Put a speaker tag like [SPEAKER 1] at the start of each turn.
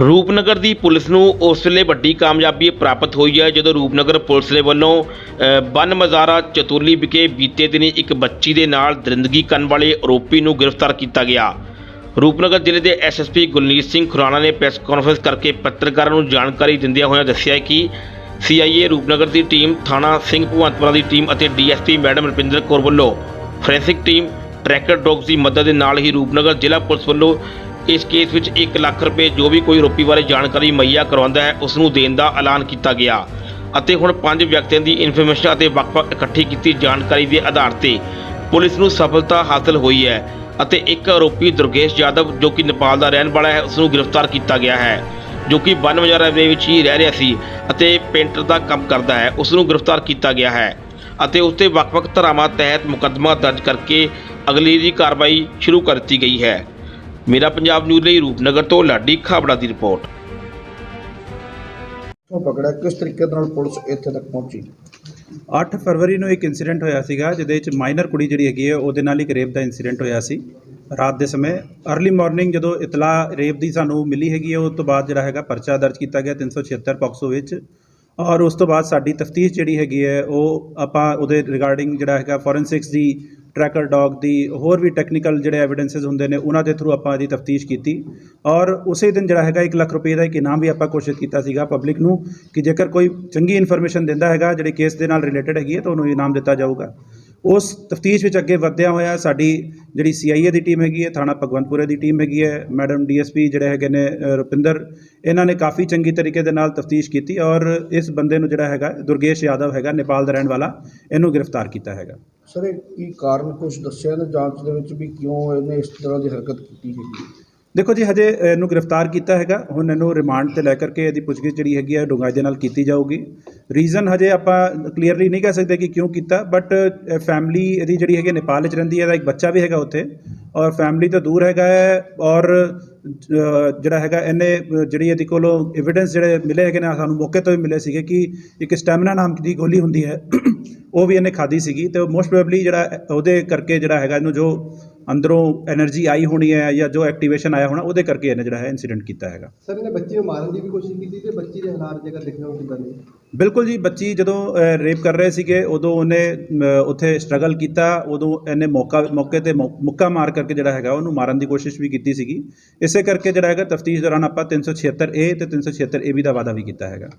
[SPEAKER 1] ਰੂਪਨਗਰ ਦੀ police ਨੂੰ ਉਸ ਵੇਲੇ ਵੱਡੀ ਕਾਮਯਾਬੀ ਪ੍ਰਾਪਤ ਹੋਈ ਹੈ, ਜਦੋਂ ਰੂਪਨਗਰ ਪੁਲਿਸ ਦੇ ਵੱਲੋਂ ਬਨ ਮਜ਼ਾਰਾ ਚਤੁਰਲੀ ਵਿਖੇ ਬੀਤੇ ਦਿਨੀ ਇੱਕ ਬੱਚੀ ਦੇ ਨਾਲ ਦਰਿੰਦਗੀ ਕਰਨ ਵਾਲੇ ਆਰੋਪੀ ਨੂੰ ਗ੍ਰਿਫਤਾਰ ਕੀਤਾ ਗਿਆ। ਰੂਪਨਗਰ ਜ਼ਿਲ੍ਹੇ ਦੇ ਐਸਐਸਪੀ ਗੁਲਨੀਤ ਸਿੰਘ ਖੁਰਾਣਾ ਨੇ ਪ੍ਰੈਸ ਕਾਨਫਰੰਸ ਕਰਕੇ ਪੱਤਰਕਾਰਾਂ ਨੂੰ ਜਾਣਕਾਰੀ ਦਿੰਦਿਆਂ ਹੋਇਆਂ ਦੱਸਿਆ ਕਿ ਸੀਆਈਏ ਰੂਪਨਗਰ ਦੀ ਟੀਮ, ਥਾਣਾ ਸਿੰਘ ਭਗਵੰਤਪੁਰਾ ਦੀ ਟੀਮ ਅਤੇ ਡੀਐਸਪੀ ਮੈਡਮ ਰਪਿੰਦਰ ਕੌਰ ਵੱਲੋਂ ਫੋਰੈਂਸਿਕ ਟੀਮ ਟਰੈਕਰ ਡੌਗਸ ਦੀ ਮਦਦ ਦੇ ਨਾਲ ਹੀ ਰੂਪਨਗਰ ਜ਼ਿਲ੍ਹਾ ਪੁਲਿਸ ਵੱਲੋਂ ਇਸ ਕੇਸ ਵਿੱਚ 1 ਲੱਖ ਰੁਪਏ ਜੋ ਵੀ ਕੋਈ ਆਰੋਪੀ ਬਾਰੇ ਜਾਣਕਾਰੀ ਮੁਹੱਈਆ ਕਰਵਾਉਂਦਾ ਹੈ, ਉਸ ਨੂੰ ਦੇਣ ਦਾ ਐਲਾਨ ਕੀਤਾ ਗਿਆ। ਅਤੇ ਹੁਣ ਪੰਜ ਵਿਅਕਤੀਆਂ ਦੀ ਇਨਫੋਰਮੇਸ਼ਨ ਅਤੇ ਵੱਖ-ਵੱਖ ਇਕੱਠੀ ਕੀਤੀ ਜਾਣਕਾਰੀ ਦੇ ਆਧਾਰ ਤੇ ਪੁਲਿਸ ਨੂੰ ਸਫਲਤਾ ਹਾਸਲ ਹੋਈ ਹੈ ਅਤੇ ਇੱਕ ਆਰੋਪੀ ਦੁਰਗੇਸ਼ ਯਾਦਵ, ਜੋ ਕਿ ਨੇਪਾਲ ਦਾ ਰਹਿਣ ਵਾਲਾ ਹੈ, ਉਸ ਨੂੰ ਗ੍ਰਿਫਤਾਰ ਕੀਤਾ ਗਿਆ ਹੈ, ਜੋ ਕਿ ਬਨ ਬਾਜ਼ਾਰ ਦੇ ਵਿੱਚ ਹੀ ਰਹਿ ਰਿਹਾ ਸੀ ਅਤੇ ਪੇਂਟਰ ਦਾ ਕੰਮ ਕਰਦਾ ਹੈ, ਉਸ ਨੂੰ ਗ੍ਰਿਫਤਾਰ ਕੀਤਾ ਗਿਆ ਹੈ ਅਤੇ ਉਸ ਤੇ ਵੱਖ-ਵੱਖ ਧਾਰਾਵਾਂ ਤਹਿਤ ਮੁਕੱਦਮਾ ਦਰਜ ਕਰਕੇ ਅਗਲੀ ਦੀ ਕਾਰਵਾਈ ਸ਼ੁਰੂ ਕਰ ਦਿੱਤੀ ਗਈ ਹੈ। ਮੇਰਾ ਪੰਜਾਬ ਨਿਊਜ਼ ਲਈ ਰੂਪਨਗਰ ਤੋਂ ਲਾਡੀ ਖਾਬੜਾ ਦੀ ਰਿਪੋਰਟ।
[SPEAKER 2] ਤੋਂ ਪਕੜਿਆ? ਕਿਸ ਤਰੀਕੇ ਨਾਲ ਪੁਲਿਸ ਇੱਥੇ ਤੱਕ ਪਹੁੰਚੀ?
[SPEAKER 3] 8 ਫਰਵਰੀ ਨੂੰ ਇੱਕ ਇਨਸੀਡੈਂਟ ਹੋਇਆ ਸੀਗਾ ਜਿਹਦੇ ਵਿੱਚ ਮਾਈਨਰ ਕੁੜੀ ਜਿਹੜੀ ਹੈਗੀ ਹੈ ਉਹਦੇ ਨਾਲ ਇੱਕ ਰੇਪ ਦਾ ਇਨਸੀਡੈਂਟ ਹੋਇਆ ਸੀ। ਰਾਤ ਦੇ ਸਮੇਂ अर्ਲੀ ਮਾਰਨਿੰਗ ਜਦੋਂ ਇਤਲਾਹ ਰੇਪ ਦੀ ਸਾਨੂੰ ਮਿਲੀ ਹੈਗੀ ਹੈ ਉਸ ਤੋਂ ਬਾਅਦ ਜਿਹੜਾ ਹੈਗਾ ਪਰਚਾ ਦਰਜ ਕੀਤਾ ਗਿਆ 376 ਪੌਕਸੋ ਵਿੱਚ। ਔਰ ਉਸ ਤੋਂ ਬਾਅਦ ਸਾਡੀ ਤਫਤੀਸ਼ ਜਿਹੜੀ ਹੈਗੀ ਹੈ ਉਹ ਆਪਾਂ ਉਹਦੇ ਰਿਗਾਰਡਿੰਗ ਜਿਹੜਾ ਹੈਗਾ ਫੋਰੈਂਸਿਕਸ ਦੀ ਟਰੈਕਰ ਡੌਗ ਦੀ ਹੋਰ ਵੀ ਟੈਕਨੀਕਲ ਜਿਹੜੇ ਐਵੀਡੈਂਸਸ ਹੁੰਦੇ ਨੇ, ਉਹਨਾਂ ਦੇ ਥਰੂ ਆਪਾਂ ਇਹਦੀ ਤਫਤੀਸ਼ ਕੀਤੀ। ਔਰ ਉਸੇ ਦਿਨ ਜਿਹੜਾ ਹੈਗਾ 1 ਲੱਖ ਰੁਪਏ ਦਾ ਇੱਕ ਇਨਾਮ ਵੀ ਆਪਾਂ ਘੋਸ਼ਿਤ ਕੀਤਾ ਸੀਗਾ ਪਬਲਿਕ ਨੂੰ ਕਿ ਜੇਕਰ ਕੋਈ ਚੰਗੀ ਇਨਫੋਰਮੇਸ਼ਨ ਦਿੰਦਾ ਹੈਗਾ, ਜਿਹੜੇ ਕੇਸ ਦੇ ਨਾਲ ਰਿਲੇਟਡ ਹੈਗੀ ਹੈ, ਤਾਂ ਉਹਨੂੰ ਇਨਾਮ ਦਿੱਤਾ ਜਾਊਗਾ। ਉਸ ਤਫਤੀਸ਼ ਵਿੱਚ ਅੱਗੇ ਵਧਦਿਆਂ ਹੋਇਆ ਸਾਡੀ ਜਿਹੜੀ ਸੀਆਈਏ ਦੀ ਟੀਮ ਹੈਗੀ ਹੈ, ਥਾਣਾ ਭਗਵੰਤਪੁਰੇ ਦੀ ਟੀਮ ਹੈਗੀ ਹੈ, ਮੈਡਮ ਡੀਐਸਪੀ ਜਿਹੜੇ ਹੈਗੇ ਨੇ ਰੁਪਿੰਦਰ, ਇਹਨਾਂ ਨੇ ਕਾਫੀ ਚੰਗੀ ਤਰੀਕੇ ਦੇ ਨਾਲ ਤਫਤੀਸ਼ ਕੀਤੀ ਔਰ ਇਸ ਬੰਦੇ ਨੂੰ ਜਿਹੜਾ ਹੈਗਾ, ਦੁਰਗੇਸ਼ ਯਾਦਵ ਹੈਗਾ, ਨੇਪਾਲ ਦਾ ਰਹਿਣ ਵਾਲਾ, ਇਹਨੂੰ ਗ੍ਰਿਫਤਾਰ ਕੀਤਾ ਹੈਗਾ।
[SPEAKER 2] ਸਰ, ਇਹ ਕੀ ਕਾਰਨ ਕੁਝ ਦੱਸਿਆ ਨਾ ਜਾਂਚ ਦੇ ਵਿੱਚ ਵੀ ਕਿਉਂ ਇਹਨੇ ਇਸ ਤਰ੍ਹਾਂ ਦੀ ਹਰਕਤ ਕੀਤੀ ਹੈਗੀ?
[SPEAKER 3] ਦੇਖੋ ਜੀ, ਹਜੇ ਇਹਨੂੰ ਗ੍ਰਿਫਤਾਰ ਕੀਤਾ ਹੈਗਾ। ਹੁਣ ਇਹਨੂੰ ਰਿਮਾਂਡ ਤੇ ਲੈ ਕਰਕੇ ਇਹਦੀ ਪੁੱਛਗਿੱਛ ਜਿਹੜੀ ਹੈਗੀ ਹੈ ਡੂੰਘਾਈ ਦੇ ਨਾਲ ਕੀਤੀ ਜਾਊਗੀ। ਰੀਜ਼ਨ ਹਜੇ ਆਪਾਂ ਕਲੀਅਰਲੀ ਨਹੀਂ ਕਹਿ ਸਕਦੇ ਕਿ ਕਿਉਂ ਕੀਤਾ ਬਟ ਫੈਮਿਲੀ ਇਹਦੀ ਜਿਹੜੀ ਹੈਗੀ ਹੈ ਨੇਪਾਲ ਵਿੱਚ ਰਹਿੰਦੀ ਹੈ ਇਹਦਾ ਇੱਕ ਬੱਚਾ ਵੀ ਹੈਗਾ ਉੱਥੇ। ਔਰ ਫੈਮਿਲੀ ਤੋਂ ਦੂਰ ਹੈਗਾ ਹੈ ਔਰ ਜਿਹੜਾ ਹੈਗਾ, ਇਹਨੇ ਜਿਹੜੀ ਇਹਦੇ ਕੋਲੋਂ ਐਵੀਡੈਂਸ ਜਿਹੜੇ ਮਿਲੇ ਹੈਗੇ ਨੇ, ਸਾਨੂੰ ਮੌਕੇ ਤੋਂ ਵੀ ਮਿਲੇ ਸੀਗੇ ਕਿ ਇੱਕ ਸਟੈਮਿਨਾ ਨਾਮ ਦੀ ਗੋਲੀ ਹੁੰਦੀ ਹੈ। ਉਹ ਵੀ ਇਹਨੇ ਖਾਦੀ ਸੀਗੀ ਤੇ ਮੋਸਟ ਪ੍ਰੋਬਬਲੀ ਜਿਹੜਾ ਉਹਦੇ ਕਰਕੇ ਜਿਹੜਾ ਹੈਗਾ ਇਹਨੂੰ ਜੋ ਅੰਦਰੋਂ એનર્ਜੀ ਆਈ ਹੋਣੀ ਹੈ ਜਾਂ ਜੋ ਐਕਟੀਵੇਸ਼ਨ ਆਇਆ ਹੋਣਾ ਉਹਦੇ ਕਰਕੇ ਇਹਨੇ ਜਿਹੜਾ ਹੈ ਇਨਸੀਡੈਂਟ ਕੀਤਾ ਹੈਗਾ।
[SPEAKER 4] ਸਰ ਇਹਨੇ ਬੱਚੀ ਨੂੰ ਮਾਰਨ ਦੀ ਵੀ ਕੋਸ਼ਿਸ਼ ਕੀਤੀ ਤੇ ਬੱਚੀ ਦੇ ਹਾਲਾਤ ਜਗ੍ਹਾ ਦੇਖਣਾ ਹੁੰਦਾ ਨਹੀਂ
[SPEAKER 3] ਬਿਲਕੁਲ ਜੀ ਬੱਚੀ ਜਦੋਂ ਰੇਪ ਕਰ ਰਹੇ ਸੀਗੇ ਉਦੋਂ ਉਹਨੇ ਉੱਥੇ ਸਟਰਗਲ ਕੀਤਾ ਉਦੋਂ ਇਹਨੇ ਮੌਕਾ ਮੌਕੇ ਤੇ ਮੁੱਕਾ ਮਾਰ ਕਰਕੇ ਜਿਹੜਾ ਹੈਗਾ ਉਹਨੂੰ ਮਾਰਨ ਦੀ ਕੋਸ਼ਿਸ਼ ਵੀ ਕੀਤੀ ਸੀਗੀ। ਇਸੇ ਕਰਕੇ ਜਿਹੜਾ ਹੈਗਾ ਤਫਤੀਸ਼ ਦੌਰਾਨ ਆਪਾਂ 376A ਤੇ ਵੀ ਦਾ ਵਾਅਦਾ ਵੀ ਕੀਤਾ ਹੈਗਾ।